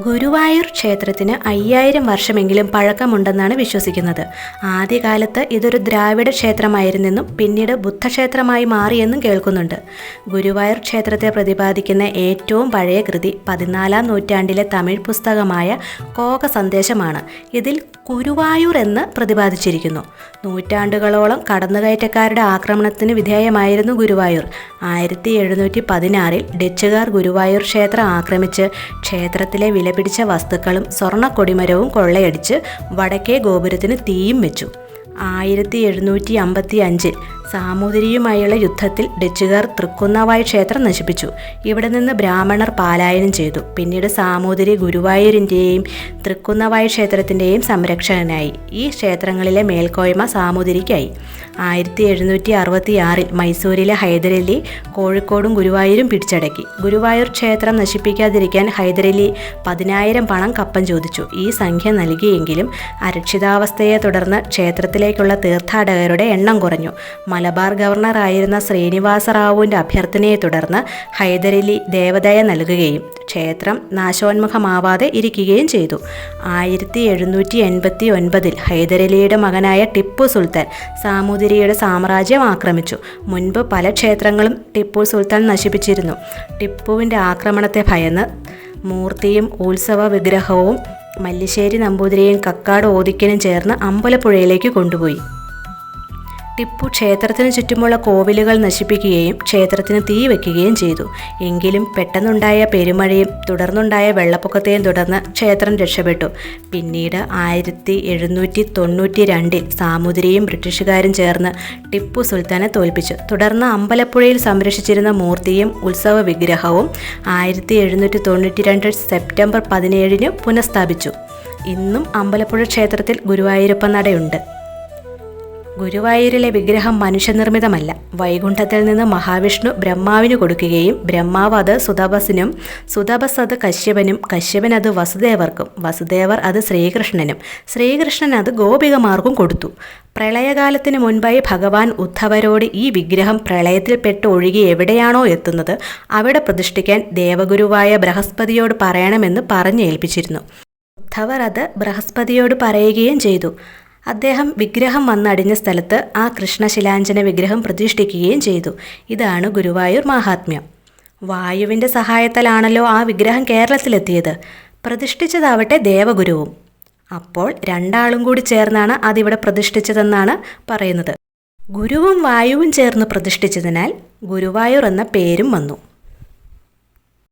ഗുരുവായൂർ ക്ഷേത്രത്തിന് അയ്യായിരം വർഷമെങ്കിലും പഴക്കമുണ്ടെന്നാണ് വിശ്വസിക്കുന്നത്. ആദ്യകാലത്ത് ഇതൊരു ദ്രാവിഡ ക്ഷേത്രമായിരുന്നെന്നും പിന്നീട് ബുദ്ധക്ഷേത്രമായി മാറിയെന്നും കേൾക്കുന്നുണ്ട്. ഗുരുവായൂർ ക്ഷേത്രത്തെ പ്രതിപാദിക്കുന്ന ഏറ്റവും പഴയ കൃതി പതിനാലാം നൂറ്റാണ്ടിലെ തമിഴ് പുസ്തകമായ കോക സന്ദേശമാണ് ഇതിൽ കുരുവായൂർ എന്ന് പ്രതിപാദിച്ചിരിക്കുന്നു. നൂറ്റാണ്ടുകളോളം കടന്നുകയറ്റക്കാരുടെ ആക്രമണത്തിന് വിധേയമായിരുന്നു ഗുരുവായൂർ. ആയിരത്തി എഴുന്നൂറ്റി പതിനാറിൽ ഡച്ചുകാർ ഗുരുവായൂർ ക്ഷേത്രം ആക്രമിച്ച് ക്ഷേത്രത്തിലെ വിലപിടിച്ച വസ്തുക്കളും സ്വർണ കൊടിമരവും കൊള്ളയടിച്ച് വടക്കേ ഗോപുരത്തിന് തീയും വെച്ചു. ആയിരത്തി എഴുന്നൂറ്റി അമ്പത്തി അഞ്ചിൽ സാമൂതിരിയുമായുള്ള യുദ്ധത്തിൽ ഡച്ചുകാർ തൃക്കുന്നവായ ക്ഷേത്രം നശിപ്പിച്ചു. ഇവിടെ നിന്ന് ബ്രാഹ്മണർ പാലായനം ചെയ്തു. പിന്നീട് സാമൂതിരി ഗുരുവായൂരിന്റെയും തൃക്കുന്നവായ ക്ഷേത്രത്തിന്റെയും സംരക്ഷകനായി. ഈ ക്ഷേത്രങ്ങളിലെ മേൽക്കോയ്മ സാമൂതിരിക്കായി. ആയിരത്തി എഴുന്നൂറ്റി അറുപത്തി ആറിൽ മൈസൂരിലെ ഹൈദരലി കോഴിക്കോടും ഗുരുവായൂരും പിടിച്ചടക്കി. ഗുരുവായൂർ ക്ഷേത്രം നശിപ്പിക്കാതിരിക്കാൻ ഹൈദരലി പതിനായിരം പണം കപ്പം ചോദിച്ചു. ഈ സംഖ്യ നൽകിയെങ്കിലും അരക്ഷിതാവസ്ഥയെ തുടർന്ന് ക്ഷേത്രത്തിലേക്കുള്ള തീർത്ഥാടകരുടെ എണ്ണം കുറഞ്ഞു. മലബാർ ഗവർണറായിരുന്ന ശ്രീനിവാസ റാവുവിന്റെ അഭ്യർത്ഥനയെ തുടർന്ന് ഹൈദരലി ദേവദയ നൽകുകയും ക്ഷേത്രം നാശോന്മുഖമാവാതെ ഇരിക്കുകയും ചെയ്തു. ആയിരത്തി എഴുന്നൂറ്റി എൺപത്തി ഒൻപതിൽ ഹൈദരലിയുടെ മകനായ ടിപ്പു സുൽത്താൻ സാമൂതിരിയുടെ സാമ്രാജ്യം ആക്രമിച്ചു. മുൻപ് പല ക്ഷേത്രങ്ങളും ടിപ്പു സുൽത്താൻ നശിപ്പിച്ചിരുന്നു. ടിപ്പുവിന്റെ ആക്രമണത്തെ ഭയന്ന് മൂർത്തിയും ഉത്സവ വിഗ്രഹവും മല്ലിശ്ശേരി നമ്പൂതിരിയും കക്കാട് ഓദിക്കനും ചേർന്ന് അമ്പലപ്പുഴയിലേക്ക് കൊണ്ടുപോയി ടിപ്പു ക്ഷേത്രത്തിന് ചുറ്റുമുള്ള കോവിലുകൾ നശിപ്പിക്കുകയും ക്ഷേത്രത്തിന് തീ വയ്ക്കുകയും ചെയ്തു. എങ്കിലും പെട്ടെന്നുണ്ടായ പെരുമഴയും തുടർന്നുണ്ടായ വെള്ളപ്പൊക്കത്തെയും തുടർന്ന് ക്ഷേത്രം രക്ഷപ്പെട്ടു. പിന്നീട് ആയിരത്തി എഴുന്നൂറ്റി തൊണ്ണൂറ്റി രണ്ടിൽ സാമുദ്രിയും ബ്രിട്ടീഷുകാരും ചേർന്ന് ടിപ്പു സുൽത്താനെ തോൽപ്പിച്ചു. തുടർന്ന് അമ്പലപ്പുഴയിൽ സംരക്ഷിച്ചിരുന്ന മൂർത്തിയും ഉത്സവ വിഗ്രഹവും ആയിരത്തി എഴുന്നൂറ്റി തൊണ്ണൂറ്റി രണ്ട് സെപ്റ്റംബർ പതിനേഴിന് പുനഃസ്ഥാപിച്ചു. ഇന്നും അമ്പലപ്പുഴ ക്ഷേത്രത്തിൽ ഗുരുവായൂരപ്പ നടയുണ്ട്. ഗുരുവായൂരിലെ വിഗ്രഹം മനുഷ്യനിർമ്മിതമല്ല. വൈകുണ്ഠത്തിൽ നിന്ന് മഹാവിഷ്ണു ബ്രഹ്മാവിന് കൊടുക്കുകയും ബ്രഹ്മാവ് അത് സുതപസിനും സുതപസ് അത് കശ്യപനും കശ്യപൻ അത് വസുദേവർക്കും വസുദേവർ അത് ശ്രീകൃഷ്ണനും ശ്രീകൃഷ്ണൻ അത് ഗോപികമാർക്കും കൊടുത്തു. പ്രളയകാലത്തിന് മുൻപായി ഭഗവാൻ ഉദ്ധവരോട് ഈ വിഗ്രഹം പ്രളയത്തിൽപ്പെട്ട് ഒഴുകി എവിടെയാണോ എത്തുന്നത് അവിടെ പ്രതിഷ്ഠിക്കാൻ ദേവഗുരുവായ ബൃഹസ്പതിയോട് പറയണമെന്ന് പറഞ്ഞേൽപ്പിച്ചിരുന്നു. ഉദ്ധവർ അത് ബൃഹസ്പതിയോട് പറയുകയും ചെയ്തു. അദ്ദേഹം വിഗ്രഹം വന്നടിഞ്ഞ സ്ഥലത്ത് ആ കൃഷ്ണശിലാഞ്ജന വിഗ്രഹം പ്രതിഷ്ഠിക്കുകയും ചെയ്തു. ഇതാണ് ഗുരുവായൂർ മാഹാത്മ്യം. വായുവിന്റെ സഹായത്താലാണല്ലോ ആ വിഗ്രഹം കേരളത്തിലെത്തിയത്. പ്രതിഷ്ഠിച്ചതാവട്ടെ ദേവഗുരുവും. അപ്പോൾ രണ്ടാളും കൂടി ചേർന്നാണ് അതിവിടെ പ്രതിഷ്ഠിച്ചതെന്നാണ് പറയുന്നത്. ഗുരുവും വായുവും ചേർന്ന് പ്രതിഷ്ഠിച്ചതിനാൽ ഗുരുവായൂർ എന്ന പേരും വന്നു.